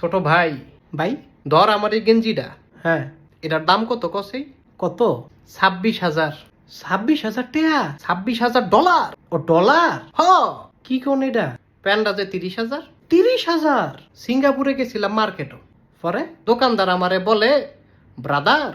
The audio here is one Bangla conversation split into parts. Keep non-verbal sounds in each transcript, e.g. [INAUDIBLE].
ছোট ভাই। ভাই? ধর আমার এই গেঞ্জিটা। হ্যাঁ। এটার দাম কত কসে কত? ছাব্বিশ হাজার। ছাব্বিশ হাজার টাকা? ছাব্বিশ হাজার ডলার। ও ডলার? হ। কি কোন এটা? প্যান্টটা যে তিরিশ হাজার। তিরিশ হাজার? সিঙ্গাপুরে গেছিলাম মার্কেটও। পরে? দোকানদার আমারে বলে ব্রাদার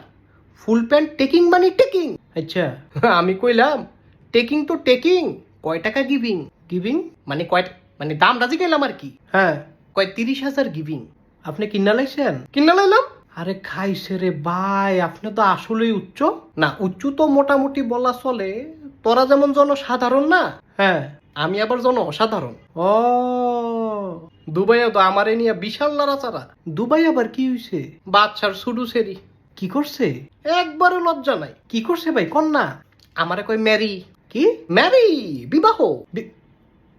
ফুল প্যান্ট টেকিং মানে টেকিং। আচ্ছা। [LAUGHS] আমি কইলাম টেকিং তো টেকিং কয় টাকা গিভিং? গিভিং? মানে কয় মানে দাম রাজি গেলাম আর কি। হ্যাঁ। কয় তিরিশ হাজার গিভিং আপনি কিনা লাইছেন? কিনা লাইলাম? আরে খাইছে রে ভাই আপনি তো আসলেই উচ্চ। না উচ্চ তো মোটামুটি বলা চলে তোরা যেমন জনসাধারণ না? হ্যাঁ। আমি আবার জন অসাধারণ ও। দুবাইও তো আমারে নিয়ে বিশাল লড়াচাড়া দুবাই আবার কি হইছে? বাচ্চার সুডু সেরি। কি করছে? একবারও লজ্জা নাই। কি করছে ভাই কন্যা? আমারে কই ম্যারি। কি? ম্যারি বিবাহ।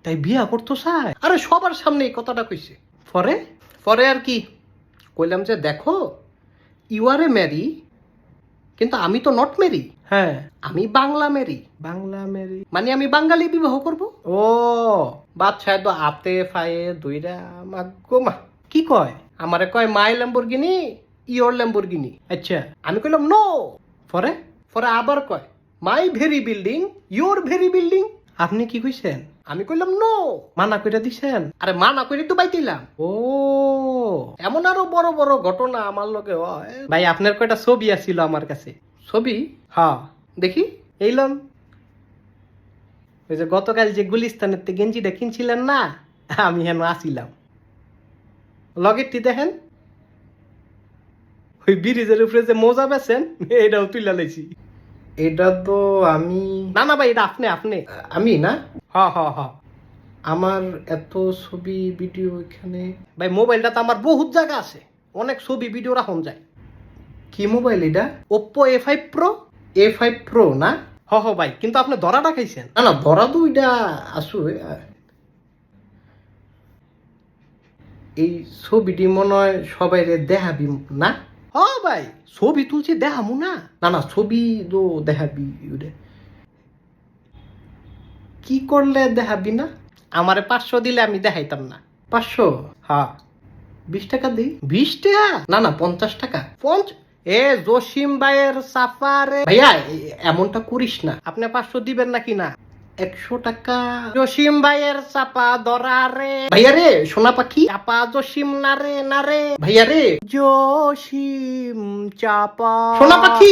তাই বিয়া করতো চায় আরে সবার সামনে এই কথাটা কইছে। পরে? পরে আর কি। কইলাম যে দেখো ইউ আর এ ম্যারি কিন্তু আমি তো নট মেরি হ্যাঁ। আমি বাংলা মেরি বাংলা মেরি মানে আমি বাঙালি বিবাহ করব। ও। বাদশাহ তো আতে ফায়ে দুইরা মাগো মা। কি কয়? আমারে কয় মাই ল্যাম্বরগিনি ইয়োর ল্যাম্বরগিনি আচ্ছা। আমি কইলাম নো পরে? পরে আবার কয় my very building your very building আপনি কি কইছেন? আমি কইলাম নো মানা কইরা দিছেন? আরে মানা কইরে তো বাইতিলাম। ও। এমন আরও বড় বড় ঘটনা আমার লগে হয়। ভাই আপনার কয়টা ছবি আছিল আমার কাছে? ছবি? হ্যাঁ দেখি। এইলাম ওই যে গতকাল যে গুলিস্তানের তে গেঞ্জিটা কিনছিলেন না আমি হেন আসিলাম। লগেরটি দেখেন। ওই ব্রিজের উপরে যে মোজা বেছেন এটাও তুইলা লাইছি। এটা তো আমি না না ভাই এটা আপনি আপনি। আমি না? হ হ হ। আমার এত ছবি ভিডিও এখানে ভাই মোবাইলটা তো আমার বহুত জায়গা আছে। অনেক ছবি ভিডিও রাখুন যায়। কি মোবাইল এটা? Oppo A five pro A five pro না? হ হ ভাই কিন্তু আপনি ধরাটা খাইছেন না না ধরা তো এটা আসু এই ছবিটি মনে হয় সবাই দেখাবি না? হ ভাই, ছবি তুলছি, দেখামু না। না না, ছবি তো দেখাবি ওরে। কি করলে দেখাবি না? আমারে পাঁচশো দিলে আমি দেখাইতাম না। পাঁচশো? হ্যাঁ। বিশ টাকা দিই? বিশ টাকা? না না, পঞ্চাশ টাকা। পঞ্চ এ জসিম ভাইয়ের সাফারে ভাইয়া এমনটা করিস না। আপনি পাঁচশো দিবেন নাকি না? একশো টাকা। জসিম ভাইয়ের চাপা ধরা রে। ভাইয়া রে সোনা পাখি? চাপা জসিম না রে না রে। ভাইয়া রে। জসিম চাপা। সোনা পাখি?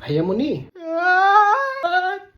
ভাইয়া মনি?